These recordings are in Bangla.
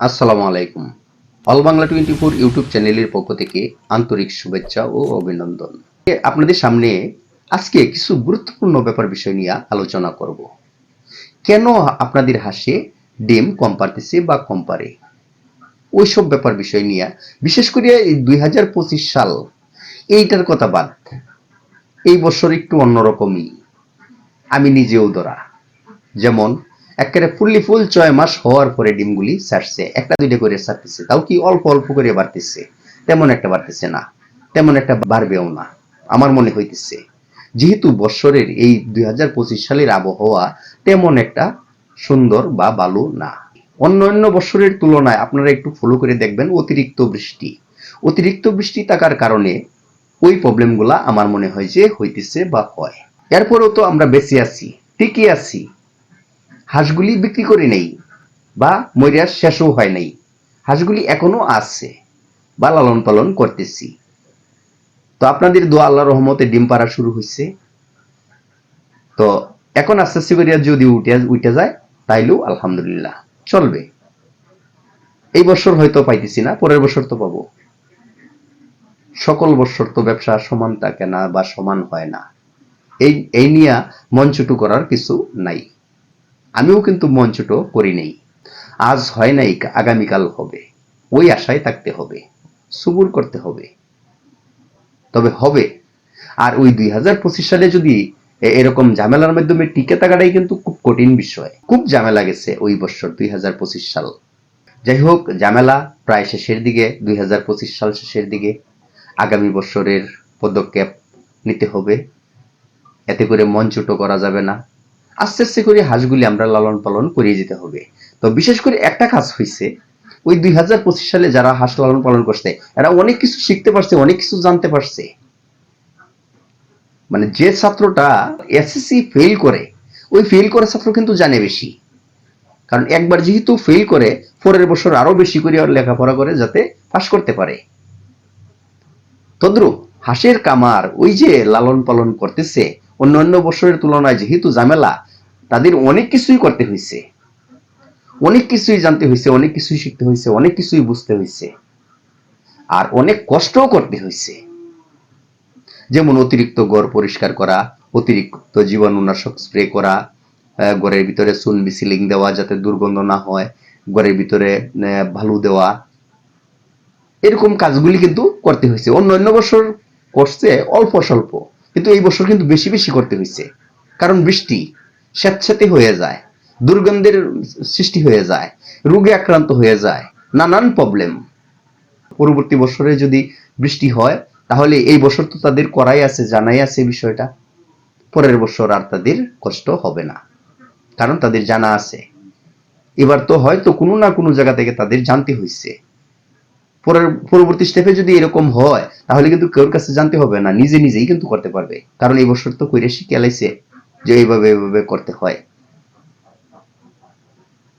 আসসালামু আলাইকুম। All Bangla twenty four YouTube চ্যানেলের পক্ষ থেকে আন্তরিক শুভেচ্ছা ও অভিনন্দন। আপনাদের সামনে আজকে কিছু গুরুত্বপূর্ণ ব্যাপার বিষয় নিয়ে আলোচনা করব। কেন আপনাদের হাসে ডিম কম পারতেছে বা কম পারে? ওইসব ব্যাপার বিষয় নিয়ে, বিশেষ করে দুই সাল, এইটার কথা বাদ, এই বছর একটু অন্যরকমই। আমি নিজেও ধরা। যেমন একেবারে ফুললি ফুল ছয় মাস হওয়ার পরে ডিমগুলি ছাড়ছে একটা, দুইটা করে ছাড়তেছে তাও কি অল্প অল্প করে বাড়তেছে? তেমন একটা বাড়তেছে না। তেমন একটা বাড়বেও না, আমার মনে হইতেছে। যেহেতু বৎসরের এই দুই হাজার পঁচিশ সালের আবহাওয়া তেমন একটা সুন্দর বা ভালো না। অন্য অন্য বছরের তুলনায় আপনারা একটু ফলো করে দেখবেন অতিরিক্ত বৃষ্টি। অতিরিক্ত বৃষ্টি থাকার কারণে ওই প্রবলেমগুলা আমার মনে হয় যে হইতেছে বা হয়। এরপরেও তো আমরা বেঁচে আছি, ঠিকই আছি। হাঁসগুলি বিক্রি করে নেই বা মরিয়া শেষও হয় নাই। হাঁসগুলি এখনও আছে বা লালন পালন করতেছি। তো আপনাদের দোয়া আল্লাহ রহমতে ডিম পাড়া শুরু হয়েছে তো এখন আস্তে আস্তে করে যদি উঠে উঠে যায়, তাইলেও আলহামদুলিল্লাহ চলবে। এই বছর হয়তো পাইতেছি না, পরের বছর তো পাবো। সকল বছর তো ব্যবসা সমান থাকে না বা সমান হয় না। এই এই নিয়ে মঞ্চটু করার কিছু নাই। আমিও কিন্তু মঞ্চটো করি নেই। আজ হয় নাই, আগামীকাল হবে। ওই আশায় থাকতে হবে, সুবুর করতে হবে। তবে হবে। আর ওই দুই হাজার পঁচিশ সালে যদি এরকম ঝামেলার মাধ্যমে টিকে থাকাটাই কিন্তু খুব কঠিন বিষয়। খুব ঝামেলা গেছে ওই বছর দুই হাজার পঁচিশ সাল। যাই হোক, ঝামেলা প্রায় শেষের দিকে, দুই হাজার পঁচিশ সাল শেষের দিকে। আগামী বছরের পদক্ষেপ নিতে হবে। এতে করে মন ছোট করা যাবে না। আস্তে আস্তে করে হাঁসগুলি আমরা লালন পালন করিয়ে যেতে হবে। তো বিশেষ করে একটা কাজ হয়েছে ওই দুই হাজার পঁচিশ সালে যারা হাঁস লালন পালন করছে, এরা অনেক কিছু শিখতে পারছে, অনেক কিছু জানতে পারছে। মানে যে ছাত্রটা এসএসসি ফেল করে, ওই ফেল করা ছাত্র কিন্তু জানে বেশি। কারণ একবার যেহেতু ফেল করে, পরের বছর আরও বেশি করে লেখাপড়া করে যাতে পাশ করতে পারে। তদ্রুপ হাঁসের কামার ওই যে লালন পালন করতেছে অন্য অন্য বছরের তুলনায় যেহেতু ঝামেলা তাদের অনেক কিছুই করতে হয়েছে অনেক কিছুই জানতে হয়েছে অনেক কিছুই শিখতে হয়েছে অনেক কিছুই বুঝতে হয়েছে আর অনেক কষ্টও করতে হয়েছে যেমন অতিরিক্ত গড় পরিষ্কার করা, অতিরিক্ত জীবাণুনাশক স্প্রে করা ঘরের ভিতরে চুন বিসিলিং দেওয়া যাতে দুর্গন্ধ না হয় ঘরের ভিতরে ভালু দেওয়া। এরকম কাজগুলি কিন্তু করতে হয়েছে অন্য অন্য বছর করছে অল্প স্বল্প, কিন্তু এই বছর কিন্তু বেশি বেশি করতে হয়েছে কারণ বৃষ্টি। স্যাঁতস্যাঁতে হয়ে যায়, দুর্গন্ধের সৃষ্টি হয়ে যায়, রোগে আক্রান্ত হয়ে যায়, নানান প্রবলেম পরবর্তী বছরে যদি বৃষ্টি হয়, তাহলে এই বছর তো তাদের করাই আছে, জানাই আছে বিষয়টা। পরের বছর আর তাদের কষ্ট হবে না, কারণ তাদের জানা আছে। এবার তো হয়তো কোনো না কোনো জায়গা থেকে তাদের জানতে হয়েছে পরের, পরবর্তী স্টেপে যদি এরকম হয়, তাহলে কিন্তু কেউর কাছে জানতে হবে না, নিজে নিজেই কিন্তু করতে পারবে। কারণ এই বছর তো কইরে শিখে যে এইভাবে এইভাবে করতে হয়।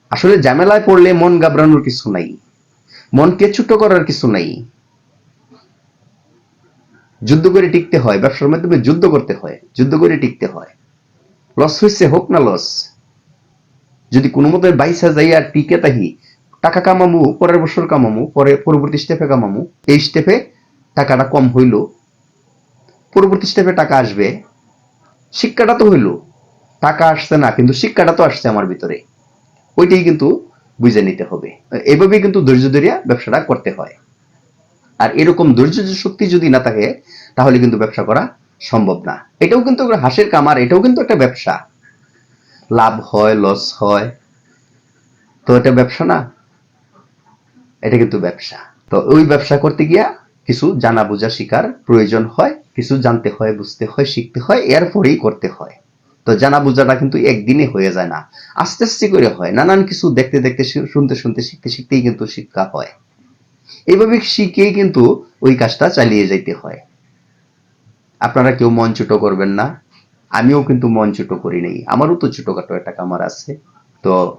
আসলে ঝামেলায় পড়লে মন গাবড়ানোর কিছু নাই। মনকে ছোট করার কিছু নাই। যুদ্ধ করে টিকতে হয়, ব্যবসার মাধ্যমে যুদ্ধ করতে হয়, যুদ্ধ করে টিকতে হয়। লস হয়েছে হোক না লস। যদি কোনো মতে বাইসা যাই আর টিকে তাহি, টাকা কামামু, পরের বছর কামামু, পরে পরবর্তী স্টেপে কামামু, এই স্টেপে টাকাটা কম হইল। পরবর্তী স্টেপে টাকা আসবে। শিক্ষাটা তো হইল। টাকা আসছে না, কিন্তু শিক্ষাটা তো আসছে আমার ভিতরে। ওইটাই কিন্তু বুঝে নিতে হবে। এভাবে কিন্তু ধৈর্য ধরিয়া ব্যবসাটা করতে হয়। আর এরকম ধৈর্য শক্তি যদি না থাকে, তাহলে কিন্তু ব্যবসা করা সম্ভব না। এটাও কিন্তু হাঁসের কামার এটাও কিন্তু একটা ব্যবসা। লাভ হয় লস হয়। তো এটা ব্যবসা না। এটা কিন্তু ব্যবসা। তো ওই ব্যবসা করতে গিয়া কিছু জানা বোঝা শিকার প্রয়োজন হয়, কিছু জানতে হয়, বুঝতে হয়, শিখতে হয়, এরপরেই করতে হয়। তো জানা বোঝাটা কিন্তু একদিনে হয়ে যায় না। আস্তে আস্তে করে হয়। নানান কিছু দেখতে দেখতে শুনতে শুনতে, শিখতে শিখতেই কিন্তু শিক্ষা হয়। এইভাবে শিখেই কিন্তু ওই কাজটা চালিয়ে যাইতে হয়। আপনারা কেউ মন ছোট করবেন না। আমিও কিন্তু মন ছোট করি নাই। আমারও তো ছোটখাটো একটা কামার আছে। তো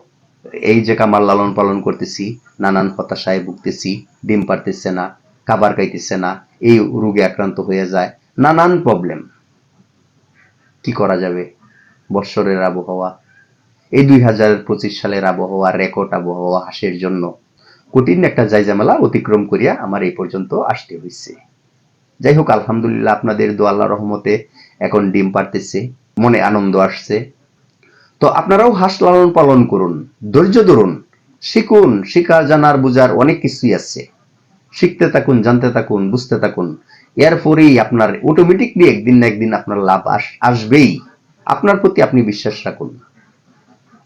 এই যে কামার লালন পালন করতেছি, নানান হতাশায় ভুগতেছি, ডিম পারতেছে না। খাবার খাইতেছে না, এই রোগে আক্রান্ত হয়ে যায়, নানান প্রবলেম কি করা যাবে? বৎসরের আবহাওয়া। এই দুই হাজার পঁচিশ সালের আবহাওয়া, রেকর্ড আবহাওয়া, হাসের জন্য। কঠিন একটা জায়জামেলা অতিক্রম করিয়া আমার এই পর্যন্ত আসতে হয়েছে যাই হোক, আলহামদুলিল্লাহ আপনাদের দোয়া আল্লাহ রহমতে এখন ডিম পারতেছে মনে আনন্দ আসছে। তো আপনারাও হাঁস লালন পালন করুন, ধৈর্য ধরুন, শিখুন, শিখা, জানার, বুঝার অনেক কিছুই আছে। শিখতে থাকুন, জানতে থাকুন, বুঝতে থাকুন, এরপরেই আপনার অটোমেটিকলি একদিন না একদিন আপনার লাভ আস- আসবেই। আপনার প্রতি আপনি বিশ্বাস রাখুন।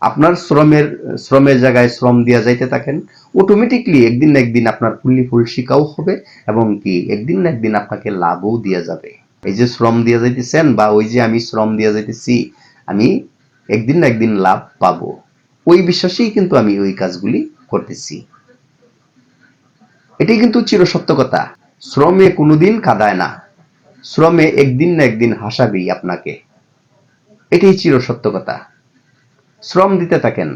আপনার শ্রমের শ্রমের জায়গায় শ্রম দিয়া যাইতে থাকেন অটোমেটিকলি একদিন না একদিন আপনার ফুললি ফুল শিকাও হবে এবং কি একদিন না একদিন আপনাকে লাভও দিয়া যাবে। এই যে শ্রম দিয়া যাইতেছেন বা ওই যে আমি শ্রম দিয়া যাইতেছি, আমি একদিন না একদিন লাভ পাবো। ওই বিশ্বাসেই কিন্তু আমি ওই কাজগুলি করতেছি। এটাই কিন্তু চিরসত্য কথা শ্রমে কোনোদিন কাঁদায় না। শ্রমে একদিন না একদিন হাসাবেই আপনাকে। এটাই চিরসত্য কথা শ্রম দিতে থাকেন।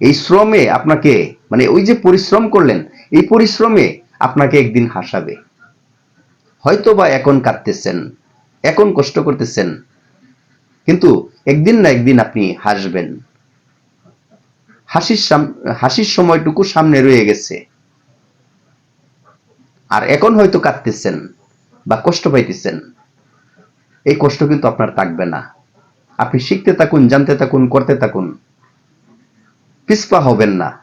এই শ্রমে আপনাকে মানে ওই যে পরিশ্রম করলেন, এই পরিশ্রমে আপনাকে একদিন হাসাবে। হয়তো বা এখন কাটতেছেন এখন কষ্ট করতেছেন, কিন্তু একদিন না একদিন আপনি হাসবেন। হাসির হাসির সময়টুকু সামনে রয়ে গেছে। আর এখন হয়তো কাঁদতেছেন বা কষ্ট পাইতেছেন। এই কষ্ট কিন্তু আপনার থাকবে না। আপনি শিখতে থাকুন, জানতে থাকুন, করতে থাকুন। পিছপা হবেন না।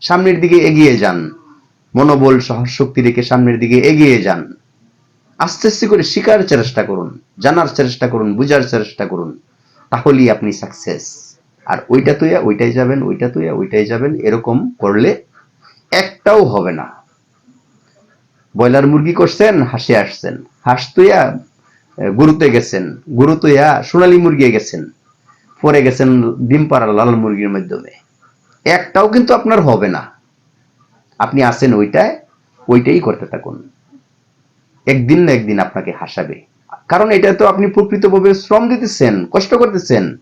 সামনের দিকে এগিয়ে যান। মনোবল সাহস শক্তি রেখে সামনের দিকে এগিয়ে যান। আস্তে আস্তে করে শিকার চেষ্টা করুন, জানার চেষ্টা করুন, বুঝার চেষ্টা করুন। তাহলেই আপনি সাকসেস আর ওইটা তুইয়া ওইটাই যাবেন, ওইটা তুইয়া ওইটাই যাবেন। এরকম করলে একটাও হবে না। ব্রয়লার মুরগি করছেন, হাসি আসছেন। হাঁস তুইয়া গরুতে গেছেন। গরু তুইয়া সোনালী মুরগি গেছেন। পরে গেছেন ডিম পাড়া লাল মুরগির মাধ্যমে। একটাও কিন্তু আপনার হবে না। আপনি আছেন ওইটায়, ওইটাই করতে থাকুন। একদিন না একদিন আপনাকে হাসাবে। কারণ এটা তো আপনি প্রকৃতভাবে শ্রম দিতেছেন, কষ্ট করতেছেন।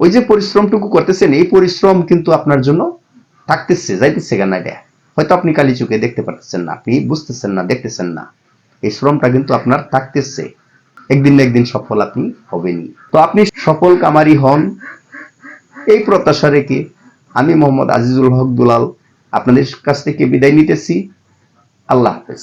ওই যে পরিশ্রমটুকু করতেছেন, এই পরিশ্রম কিন্তু আপনার জন্য থাকতেছে, যাইতেছে কেন এটা হয়তো আপনি কালি চোখে দেখতে পারতেছেন না, আপনি বুঝতেছেন না, দেখতেছেন না। এই শ্রমটা কিন্তু আপনার থাকতেছে। একদিন না একদিন সফল আপনি হবেনি তো আপনি সফল কামারি হন। এই প্রত্যাশা রেখে আমি মোহাম্মদ আজিজুল হক দুলাল আপনাদের কাছ থেকে বিদায় নিতেছি। আল্লাহ হাফেজ।